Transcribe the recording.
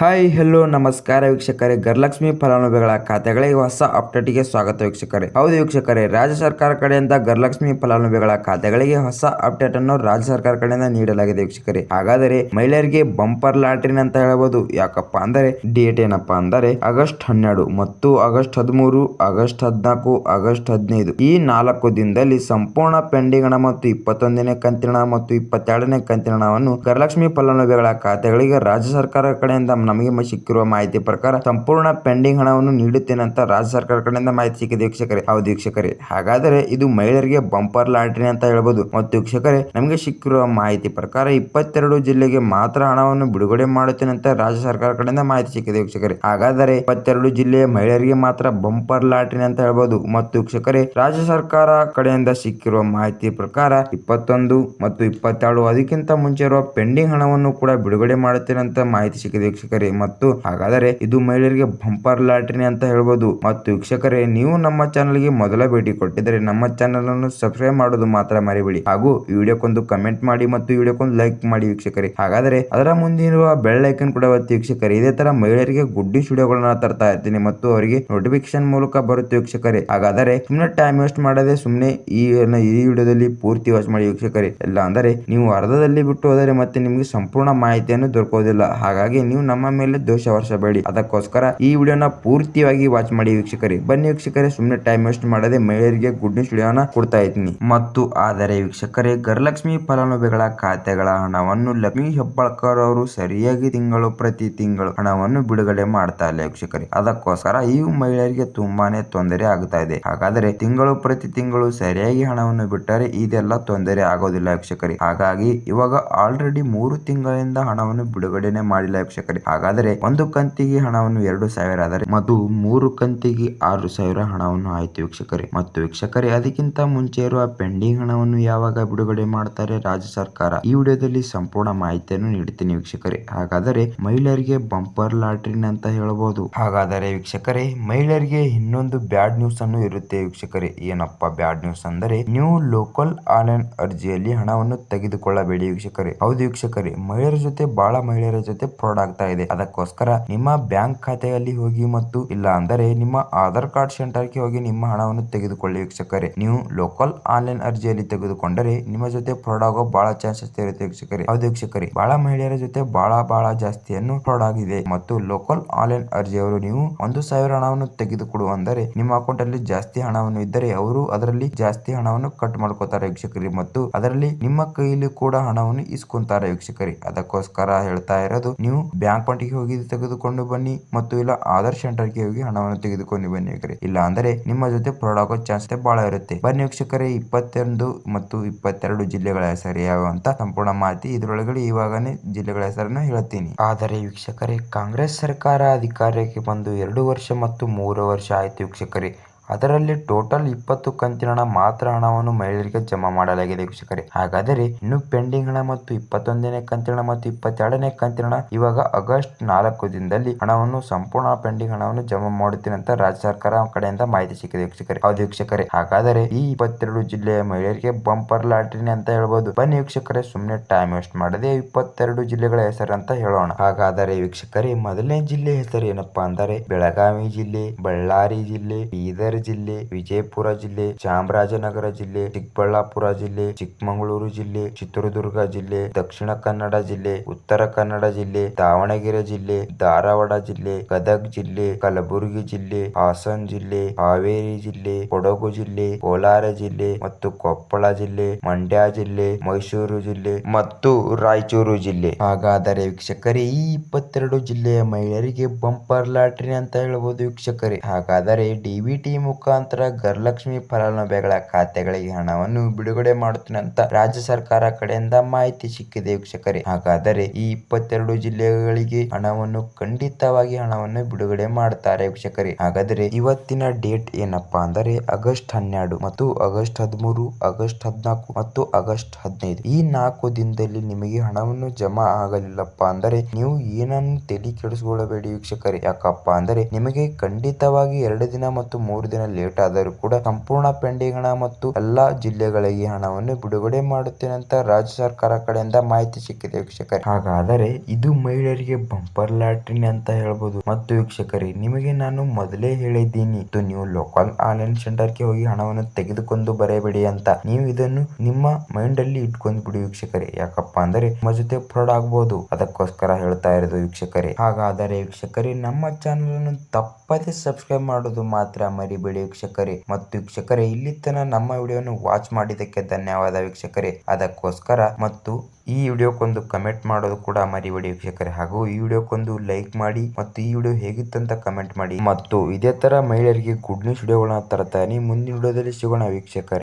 Hi hello ನಮಸ್ಕಾರ ವೀಕ್ಷಕರೇ. ಗರ್ಲಕ್ಷ್ಮಿ ಫಲಾನುಭವಿಗಳ ಖಾತೆಗಳಿಗೆ ಹೊಸ ಅಪ್ಡೇಟ್ಗೆ ಸ್ವಾಗತ ವೀಕ್ಷಕರೇ. ಹೌದು ವೀಕ್ಷಕರೇ, ರಾಜ್ಯ ಸರ್ಕಾರ ಕಡೆಯಿಂದ ಗರ್ಲಕ್ಷ್ಮಿ ಫಲಾನುಭವಿಗಳ ಖಾತೆಗಳಿಗೆ ಹೊಸ ಅಪ್ಡೇಟ್ ಅನ್ನು ರಾಜ್ಯ ಸರ್ಕಾರ ಕಡೆಯಿಂದ ನೀಡಲಾಗಿದೆ ವೀಕ್ಷಕರೇ. ಹಾಗಾದರೆ ಮಹಿಳೆಯರಿಗೆ ಬಂಪರ್ ಲಾಟ್ರಿನ್ ಅಂತ ಹೇಳಬಹುದು ಯಾಕಪ್ಪ ಅಂದರೆ ಡೇಟ್ ಏನಪ್ಪಾ ಅಂದರೆ ಆಗಸ್ಟ್ ಹನ್ನೆರಡು ಮತ್ತು ಆಗಸ್ಟ್ ಹದಿಮೂರು, ಆಗಸ್ಟ್ ಹದಿನಾಲ್ಕು, ಆಗಸ್ಟ್ ಹದಿನೈದು. ಈ ನಾಲ್ಕು ದಿನದಲ್ಲಿ ಸಂಪೂರ್ಣ ಪೆಂಡಿಂಗ್ ಹಣ ಮತ್ತು ಇಪ್ಪತ್ತೊಂದನೇ ಕಂತಿನ ಮತ್ತು ಇಪ್ಪತ್ತೆರಡನೇ ಕಂತಿನ ಹಣವನ್ನು ಗರ್ಲಕ್ಷ್ಮಿ ಫಲಾನುಭವಿಗಳ ಖಾತೆಗಳಿಗೆ ರಾಜ್ಯ ಸರ್ಕಾರ ಕಡೆಯಿಂದ ನಮಗೆ ಸಿಕ್ಕಿರುವ ಮಾಹಿತಿ ಪ್ರಕಾರ ಸಂಪೂರ್ಣ ಪೆಂಡಿಂಗ್ ಹಣವನ್ನು ನೀಡುತ್ತೇನೆ ಅಂತ ರಾಜ್ಯ ಸರ್ಕಾರ ಕಡೆಯಿಂದ ಮಾಹಿತಿ ಸಿಕ್ಕಿದೆ ವೀಕ್ಷಕರೇ. ಹೌದು ವೀಕ್ಷಕರೇ. ಹಾಗಾದರೆ ಇದು ಮಹಿಳೆಯರಿಗೆ ಬಂಪರ್ ಲಾಟ್ರಿ ಅಂತ ಹೇಳಬಹುದು ಮತ್ತು ವೀಕ್ಷಕರೇ, ನಮಗೆ ಸಿಕ್ಕಿರುವ ಮಾಹಿತಿ ಪ್ರಕಾರ ಇಪ್ಪತ್ತೆರಡು ಜಿಲ್ಲೆಗೆ ಮಾತ್ರ ಹಣವನ್ನು ಬಿಡುಗಡೆ ಮಾಡುತ್ತೇನೆ ಅಂತ ರಾಜ್ಯ ಸರ್ಕಾರ ಕಡೆಯಿಂದ ಮಾಹಿತಿ ಸಿಕ್ಕಿದೆ ವೀಕ್ಷಕರೇ. ಹಾಗಾದರೆ ಇಪ್ಪತ್ತೆರಡು ಜಿಲ್ಲೆಯ ಮಹಿಳೆಯರಿಗೆ ಮಾತ್ರ ಬಂಪರ್ ಲಾಟ್ರಿ ಅಂತ ಹೇಳಬಹುದು ಮತ್ತು ವೀಕ್ಷಕರೇ, ರಾಜ್ಯ ಸರ್ಕಾರ ಕಡೆಯಿಂದ ಸಿಕ್ಕಿರುವ ಮಾಹಿತಿ ಪ್ರಕಾರ ಇಪ್ಪತ್ತೊಂದು ಮತ್ತು ಇಪ್ಪತ್ತೆರಡು ಅದಕ್ಕಿಂತ ಮುಂಚೆ ಇರುವ ಪೆಂಡಿಂಗ್ ಹಣವನ್ನು ಕೂಡ ಬಿಡುಗಡೆ ಮಾಡುತ್ತೇನೆ ಅಂತ ಮಾಹಿತಿ ಸಿಕ್ಕಿದೆ ವೀಕ್ಷಕರೇ. ಮತ್ತು ಹಾಗಾದರೆ ಇದು ಮಹಿಳೆಯರಿಗೆ ಬಂಪರ್ ಲಾಟ್ರಿ ಅಂತ ಹೇಳ್ಬೋದು. ಮತ್ತು ವೀಕ್ಷಕರೇ, ನೀವು ನಮ್ಮ ಚಾನಲ್ಗೆ ಮೊದಲ ಭೇಟಿ ಕೊಟ್ಟಿದ್ದರೆ ನಮ್ಮ ಚಾನೆಲ್ ಅನ್ನು ಸಬ್ಸ್ಕ್ರೈಬ್ ಮಾಡೋದು ಮಾತ್ರ ಮರಿಬೇಡಿ. ಹಾಗೂ ವಿಡಿಯೋಕ್ಕೊಂದು ಕಮೆಂಟ್ ಮಾಡಿ ಮತ್ತು ವಿಡಿಯೋಕ್ಕೊಂದು ಲೈಕ್ ಮಾಡಿ ವೀಕ್ಷಕರೇ. ಹಾಗಾದರೆ ಅದರ ಮುಂದಿರುವ ಬೆಳ್ ಐಕನ್ ಕೂಡ ಒತ್ತಿ ವೀಕ್ಷಕರೇ. ಇದೇ ತರ ಮಹಿಳೆಯರಿಗೆ ಗುಡ್ಡಿ ವಿಡಿಯೋಗಳನ್ನ ತರ್ತಾ ಇರ್ತೀನಿ ಮತ್ತು ಅವರಿಗೆ ನೋಟಿಫಿಕೇಶನ್ ಮೂಲಕ ಬರುತ್ತೆ ವೀಕ್ಷಕರೇ. ಹಾಗಾದರೆ ಸುಮ್ಮನೆ ಟೈಮ್ ವೇಸ್ಟ್ ಮಾಡದೆ ಸುಮ್ಮನೆ ಈ ಈ ವಿಡಿಯೋದಲ್ಲಿ ಪೂರ್ತಿ ವಾಚ್ ಮಾಡಿ ವೀಕ್ಷಕರೇ. ಇಲ್ಲ ಅಂದರೆ ನೀವು ಅರ್ಧದಲ್ಲಿ ಬಿಟ್ಟು ಹೋದರೆ ಮತ್ತೆ ನಿಮಗೆ ಸಂಪೂರ್ಣ ಮಾಹಿತಿಯನ್ನು ದೊರಕೋದಿಲ್ಲ ಹಾಗಾಗಿ ನೀವು ನಮ್ಮ ಮೇಲೆ ದೋಷ ವರ್ಷಬೇಡಿ. ಅದಕ್ಕೋಸ್ಕರ ಈ ವಿಡಿಯೋನ ಪೂರ್ತಿಯಾಗಿ ವಾಚ್ ಮಾಡಿ ವೀಕ್ಷಕರೇ. ಬನ್ನಿ ವೀಕ್ಷಕರೇ ಸುಮ್ಮನೆ ಟೈಮ್ ವೇಸ್ಟ್ ಮಾಡದೆ ಮಹಿಳೆಯರಿಗೆ ಗುಡ್ ನ್ಯೂಸ್ ವಿಡಿಯೋನ ಕೊಡ್ತಾ ಇದ್ದೀನಿ. ಮತ್ತು ಆದರೆ ವೀಕ್ಷಕರೇ, ಗರಲಕ್ಷ್ಮಿ ಫಲಾನುಭವಿಗಳ ಖಾತೆಗಳ ಹಣವನ್ನು ಲಕ್ಷ್ಮಿ ಹೆಬ್ಬಾಳ್ಕರ್ ಅವರು ಸರಿಯಾಗಿ ತಿಂಗಳು ಪ್ರತಿ ತಿಂಗಳು ಹಣವನ್ನು ಬಿಡುಗಡೆ ಮಾಡ್ತಾ ಇಲ್ಲ ವೀಕ್ಷಕರೇ. ಅದಕ್ಕೋಸ್ಕರ ಈ ಮಹಿಳೆಯರಿಗೆ ತುಂಬಾನೇ ತೊಂದರೆ ಆಗ್ತಾ ಇದೆ. ಹಾಗಾದರೆ ತಿಂಗಳು ಪ್ರತಿ ತಿಂಗಳು ಸರಿಯಾಗಿ ಹಣವನ್ನು ಬಿಟ್ಟರೆ ಇದೆಲ್ಲ ತೊಂದರೆ ಆಗೋದಿಲ್ಲ ವೀಕ್ಷಕರೇ. ಹಾಗಾಗಿ ಇವಾಗ ಆಲ್ರೆಡಿ ಮೂರು ತಿಂಗಳಿಂದ ಹಣವನ್ನು ಬಿಡುಗಡೆನೆ ಮಾಡಿಲ್ಲ ವೀಕ್ಷಕರೇ. ಹಾಗಾದರೆ ಒಂದು ಕಂತಿಗೆ ಹಣವನ್ನು ಎರಡು ಸಾವಿರ ಆದರೆ ಮತ್ತು ಮೂರು ಕಂತಿಗೆ ಆರು ಸಾವಿರ ಹಣವನ್ನು ಆಯ್ತು ವೀಕ್ಷಕರೇ. ಮತ್ತು ವೀಕ್ಷಕರೇ, ಅದಕ್ಕಿಂತ ಮುಂಚೆ ಇರುವ ಪೆಂಡಿಂಗ್ ಹಣವನ್ನು ಯಾವಾಗ ಬಿಡುಗಡೆ ಮಾಡ್ತಾರೆ ರಾಜ್ಯ ಸರ್ಕಾರ? ಈ ವಿಡಿಯೋದಲ್ಲಿ ಸಂಪೂರ್ಣ ಮಾಹಿತಿಯನ್ನು ನೀಡುತ್ತೇನೆ ವೀಕ್ಷಕರೇ. ಹಾಗಾದರೆ ಮಹಿಳೆಯರಿಗೆ ಬಂಪರ್ ಲಾಟ್ರಿನ್ ಅಂತ ಹೇಳಬಹುದು ಹಾಗಾದರೆ ವೀಕ್ಷಕರೇ, ಮಹಿಳೆಯರಿಗೆ ಇನ್ನೊಂದು ಬ್ಯಾಡ್ ನ್ಯೂಸ್ ಅನ್ನು ಇರುತ್ತೆ ವೀಕ್ಷಕರೇ. ಏನಪ್ಪ ಬ್ಯಾಡ್ ನ್ಯೂಸ್ ಅಂದರೆ ನೀವು ಲೋಕಲ್ ಆನ್ಲೈನ್ ಅರ್ಜಿಯಲ್ಲಿ ಹಣವನ್ನು ತೆಗೆದುಕೊಳ್ಳಬೇಡಿ ವೀಕ್ಷಕರೇ. ಹೌದು ವೀಕ್ಷಕರೇ, ಮಹಿಳೆಯರ ಜೊತೆ, ಬಹಳ ಮಹಿಳೆಯರ ಜೊತೆ ಫ್ರಾಡ್ ಆಗ್ತಾ ಇದೆ. ಅದಕ್ಕೋಸ್ಕರ ನಿಮ್ಮ ಬ್ಯಾಂಕ್ ಖಾತೆಯಲ್ಲಿ ಹೋಗಿ ಮತ್ತು ಇಲ್ಲ ಅಂದರೆ ನಿಮ್ಮ ಆಧಾರ್ ಕಾರ್ಡ್ ಸೆಂಟರ್ಗೆ ಹೋಗಿ ನಿಮ್ಮ ಹಣವನ್ನು ತೆಗೆದುಕೊಳ್ಳಿ ವೀಕ್ಷಕರೇ. ನೀವು ಲೋಕಲ್ ಆನ್ಲೈನ್ ಅರ್ಜಿಯಲ್ಲಿ ತೆಗೆದುಕೊಂಡರೆ ನಿಮ್ಮ ಜೊತೆ ಫ್ರಾಡ್ ಆಗೋ ಬಹಳ ಚಾನ್ಸಸ್ ಇರುತ್ತೆ ವೀಕ್ಷಕರೇ. ಹೌದು ವೀಕ್ಷಕರೇ ಬಹಳ ಮಹಿಳೆಯರ ಜೊತೆ ಬಹಳ ಬಹಳ ಜಾಸ್ತಿಯನ್ನು ಫ್ರಾಡ್ ಆಗಿದೆ ಮತ್ತು ಲೋಕಲ್ ಆನ್ಲೈನ್ ಅರ್ಜಿಯವರು ನೀವು ಒಂದು ಸಾವಿರ ಹಣವನ್ನು ತೆಗೆದುಕೊಡು ಅಂದರೆ ನಿಮ್ಮ ಅಕೌಂಟ್ ಅಲ್ಲಿ ಜಾಸ್ತಿ ಹಣವನ್ನು ಇದ್ದರೆ ಅವರು ಅದರಲ್ಲಿ ಜಾಸ್ತಿ ಹಣವನ್ನು ಕಟ್ ಮಾಡ್ಕೋತಾರೆ ವೀಕ್ಷಕರೇ ಮತ್ತು ಅದರಲ್ಲಿ ನಿಮ್ಮ ಕೈಯಲ್ಲಿ ಕೂಡ ಹಣವನ್ನು ಇಸ್ಕೊಂತಾರೆ ವೀಕ್ಷಕರೇ. ಅದಕ್ಕೋಸ್ಕರ ಹೇಳ್ತಾ ಇರೋದು, ನೀವು ಬ್ಯಾಂಕ್ ಅಕೌಂಟ್ಗೆ ಹೋಗಿ ತೆಗೆದುಕೊಂಡು ಬನ್ನಿ ಮತ್ತು ಇಲ್ಲ ಆಧಾರ್ ಸೆಂಟರ್ಗೆ ಹೋಗಿ ಹಣವನ್ನು ತೆಗೆದುಕೊಂಡು ಬನ್ನಿ ವೀಕ್ಷಕರೇ. ಇಲ್ಲ ಅಂದ್ರೆ ನಿಮ್ಮ ಜೊತೆ ಫ್ರಾಡ್ ಆಗೋ ಚಾನ್ಸ್ ಬಹಳ ಇರುತ್ತೆ. ಬನ್ನಿ ವೀಕ್ಷಕರೇ, ಇಪ್ಪತ್ತೊಂದು ಮತ್ತು ಇಪ್ಪತ್ತೆರಡು ಜಿಲ್ಲೆಗಳ ಹೆಸರು ಯಾವ ಅಂತ ಸಂಪೂರ್ಣ ಮಾಹಿತಿ ಇದರೊಳಗಡೆ ಇವಾಗನೇ ಜಿಲ್ಲೆಗಳ ಹೆಸರನ್ನು ಹೇಳ್ತೀನಿ. ಆದರೆ ವೀಕ್ಷಕರೇ, ಕಾಂಗ್ರೆಸ್ ಸರ್ಕಾರ ಅಧಿಕಾರಕ್ಕೆ ಬಂದು ಎರಡು ವರ್ಷ ಮತ್ತು ಮೂರು ವರ್ಷ ಆಯ್ತು ವೀಕ್ಷಕರೇ. ಅದರಲ್ಲಿ ಟೋಟಲ್ ಇಪ್ಪತ್ತು ಕಂತಿನ ಹಣ ಮಾತ್ರ ಹಣವನ್ನು ಮಹಿಳೆಯರಿಗೆ ಜಮಾ ಮಾಡಲಾಗಿದೆ ವೀಕ್ಷಕರೇ ಹಾಗಾದರೆ ಇನ್ನು ಪೆಂಡಿಂಗ್ ಹಣ ಮತ್ತು ಇಪ್ಪತ್ತೊಂದನೇ ಕಂತಿನ ಮತ್ತು ಇಪ್ಪತ್ತೆರಡನೇ ಕಂತಿನ ಇವಾಗ ಆಗಸ್ಟ್ ನಾಲ್ಕು ದಿನದಲ್ಲಿ ಹಣವನ್ನು ಸಂಪೂರ್ಣ ಪೆಂಡಿಂಗ್ ಹಣವನ್ನು ಜಮಾ ಮಾಡುತ್ತೇನೆ ಅಂತ ರಾಜ್ಯ ಸರ್ಕಾರ ಕಡೆಯಿಂದ ಮಾಹಿತಿ ಸಿಕ್ಕಿದೆ ವೀಕ್ಷಕರೇ. ಹೌದು ವೀಕ್ಷಕರೇ. ಹಾಗಾದರೆ ಈ ಇಪ್ಪತ್ತೆರಡು ಜಿಲ್ಲೆಯ ಮಹಿಳೆಯರಿಗೆ ಬಂಪರ್ ಲಾಟ್ರಿ ಅಂತ ಹೇಳಬಹುದು ಬನ್ನಿ ವೀಕ್ಷಕರೇ ಸುಮ್ಮನೆ ಟೈಮ್ ವೇಸ್ಟ್ ಮಾಡದೆ ಇಪ್ಪತ್ತೆರಡು ಜಿಲ್ಲೆಗಳ ಹೆಸರು ಅಂತ ಹೇಳೋಣ. ಹಾಗಾದರೆ ವೀಕ್ಷಕರೇ, ಮೊದಲನೇ ಜಿಲ್ಲೆ ಹೆಸರು ಏನಪ್ಪಾ ಅಂದರೆ ಬೆಳಗಾವಿ ಜಿಲ್ಲೆ, ಬಳ್ಳಾರಿ ಜಿಲ್ಲೆ, ಬೀದರ್ ಜಿಲ್ಲೆ, ವಿಜಯಪುರ ಜಿಲ್ಲೆ, ಚಾಮರಾಜನಗರ ಜಿಲ್ಲೆ, ಚಿಕ್ಕಬಳ್ಳಾಪುರ ಜಿಲ್ಲೆ, ಚಿಕ್ಕಮಗಳೂರು ಜಿಲ್ಲೆ, ಚಿತ್ರದುರ್ಗ ಜಿಲ್ಲೆ, ದಕ್ಷಿಣ ಕನ್ನಡ ಜಿಲ್ಲೆ, ಉತ್ತರ ಕನ್ನಡ ಜಿಲ್ಲೆ, ದಾವಣಗೆರೆ ಜಿಲ್ಲೆ, ಧಾರವಾಡ ಜಿಲ್ಲೆ, ಗದಗ್ ಜಿಲ್ಲೆ, ಕಲಬುರಗಿ ಜಿಲ್ಲೆ, ಹಾಸನ ಜಿಲ್ಲೆ, ಹಾವೇರಿ ಜಿಲ್ಲೆ, ಕೊಡಗು ಜಿಲ್ಲೆ, ಕೋಲಾರ ಜಿಲ್ಲೆ ಮತ್ತು ಕೊಪ್ಪಳ ಜಿಲ್ಲೆ, ಮಂಡ್ಯ ಜಿಲ್ಲೆ, ಮೈಸೂರು ಜಿಲ್ಲೆ ಮತ್ತು ರಾಯಚೂರು ಜಿಲ್ಲೆ. ಹಾಗಾದರೆ ವೀಕ್ಷಕರೇ, ಈ ಇಪ್ಪತ್ತೆರಡು ಜಿಲ್ಲೆಯ ಮಹಿಳೆಯರಿಗೆ ಬಂಪರ್ ಲಾಟ್ರಿ ಅಂತ ಹೇಳಬಹುದು ವೀಕ್ಷಕರೇ. ಹಾಗಾದರೆ ಡಿಬಿಟಿ ಮುಖಾಂತರ ಗೃಹಲಕ್ಷ್ಮಿ ಫಲಾನುಭವಿಗಳ ಖಾತೆಗಳಿಗೆ ಹಣವನ್ನು ಬಿಡುಗಡೆ ಮಾಡುತ್ತೇನೆ ಅಂತ ರಾಜ್ಯ ಸರ್ಕಾರ ಕಡೆಯಿಂದ ಮಾಹಿತಿ ಸಿಕ್ಕಿದೆ ವೀಕ್ಷಕರೇ. ಹಾಗಾದರೆ ಈ ಇಪ್ಪತ್ತೆರಡು ಜಿಲ್ಲೆಗಳಿಗೆ ಹಣವನ್ನು ಖಂಡಿತವಾಗಿ ಹಣವನ್ನು ಬಿಡುಗಡೆ ಮಾಡ್ತಾರೆ ವೀಕ್ಷಕರೇ. ಹಾಗಾದರೆ ಇವತ್ತಿನ ಡೇಟ್ ಏನಪ್ಪಾ ಅಂದರೆ ಆಗಸ್ಟ್ ಹನ್ನೆರಡು ಮತ್ತು ಆಗಸ್ಟ್ ಹದಿಮೂರು, ಆಗಸ್ಟ್ ಹದಿನಾಲ್ಕು ಮತ್ತು ಆಗಸ್ಟ್ ಹದಿನೈದು. ಈ ನಾಲ್ಕು ದಿನದಲ್ಲಿ ನಿಮಗೆ ಹಣವನ್ನು ಜಮಾ ಆಗಲಿಲ್ಲಪ್ಪ ಅಂದರೆ ನೀವು ಏನನ್ನು ತಲೆ ಕೆಡಿಸಿಕೊಳ್ಳಬೇಡಿ ವೀಕ್ಷಕರೇ. ಯಾಕಪ್ಪ ಅಂದರೆ ನಿಮಗೆ ಖಂಡಿತವಾಗಿ ಎರಡು ದಿನ ಮತ್ತು ಮೂರು ದಿನ ಲೇಟ್ ಆದರೂ ಕೂಡ ಸಂಪೂರ್ಣ ಪೆಂಡಿಂಗ್ ಹಣ ಮತ್ತು ಎಲ್ಲಾ ಜಿಲ್ಲೆಗಳಿಗೆ ಹಣವನ್ನು ಬಿಡುಗಡೆ ಮಾಡುತ್ತೇನೆ ಅಂತ ರಾಜ್ಯ ಸರ್ಕಾರ ಕಡೆಯಿಂದ ಮಾಹಿತಿ ಸಿಕ್ಕಿದೆ ವೀಕ್ಷಕರೇ. ಹಾಗಾದರೆ ಇದು ಮಹಿಳೆಯರಿಗೆ ಬಂಪರ್ ಲಾಟ್ರಿನ್ ಅಂತ ಹೇಳ್ಬೋದು. ಮತ್ತು ವೀಕ್ಷಕರೇ, ನಿಮಗೆ ನಾನು ಮೊದಲೇ ಹೇಳಿದ್ದೀನಿ, ಇದು ನೀವು ಲೋಕಲ್ ಆನ್ಲೈನ್ ಸೆಂಟರ್ಗೆ ಹೋಗಿ ಹಣವನ್ನು ತೆಗೆದುಕೊಂಡು ಬರಬೇಡಿ ಅಂತ. ನೀವು ಇದನ್ನು ನಿಮ್ಮ ಮೈಂಡ್ ಅಲ್ಲಿ ಇಟ್ಕೊಂಡು ಬಿಡಿ ವೀಕ್ಷಕರೇ. ಯಾಕಪ್ಪ ಅಂದ್ರೆ ನಿಮ್ಮ ಜೊತೆ ಫ್ರಾಡ್ ಆಗಬಹುದು ಅದಕ್ಕೋಸ್ಕರ ಹೇಳ್ತಾ ಇರೋದು ವೀಕ್ಷಕರೇ. ಹಾಗಾದರೆ ವೀಕ್ಷಕರೇ, ನಮ್ಮ ಚಾನಲ್ ಅನ್ನು ತಪ್ಪದೆ ಸಬ್ಸ್ಕ್ರೈಬ್ ಮಾಡೋದು ಮಾತ್ರ ಮರಿಬೇಡಿ. ವೀಕ್ಷಕರೇ. ಮತ್ತು ವೀಕ್ಷಕರೇ ಇಲ್ಲಿ ತನಕ ನಮ್ಮ ವಿಡಿಯೋವನ್ನು ವಾಚ್ ಮಾಡಿದ್ದಕ್ಕೆ ಧನ್ಯವಾದ ವೀಕ್ಷಕರೇ. ಅದಕ್ಕೋಸ್ಕರ ಮತ್ತು ಈ ವಿಡಿಯೋಕ್ಕೊಂದು ಕಮೆಂಟ್ ಮಾಡೋದು ಕೂಡ ಮರಿಬೇಡಿ ವೀಕ್ಷಕರೇ. ಹಾಗೂ ಈ ವಿಡಿಯೋಕ್ಕೊಂದು ಲೈಕ್ ಮಾಡಿ ಮತ್ತು ಈ ವಿಡಿಯೋ ಹೇಗಿತ್ತಂತ ಕಮೆಂಟ್ ಮಾಡಿ. ಮತ್ತು ಇದೇ ತರ ಮಹಿಳೆಯರಿಗೆ ಗುಡ್ ನ್ಯೂಸ್ ವಿಡಿಯೋಗಳನ್ನ ತರ್ತಾನೆ ಮುಂದಿನ ವಿಡಿಯೋದಲ್ಲಿ ಸಿಗೋಣ ವೀಕ್ಷಕರೇ.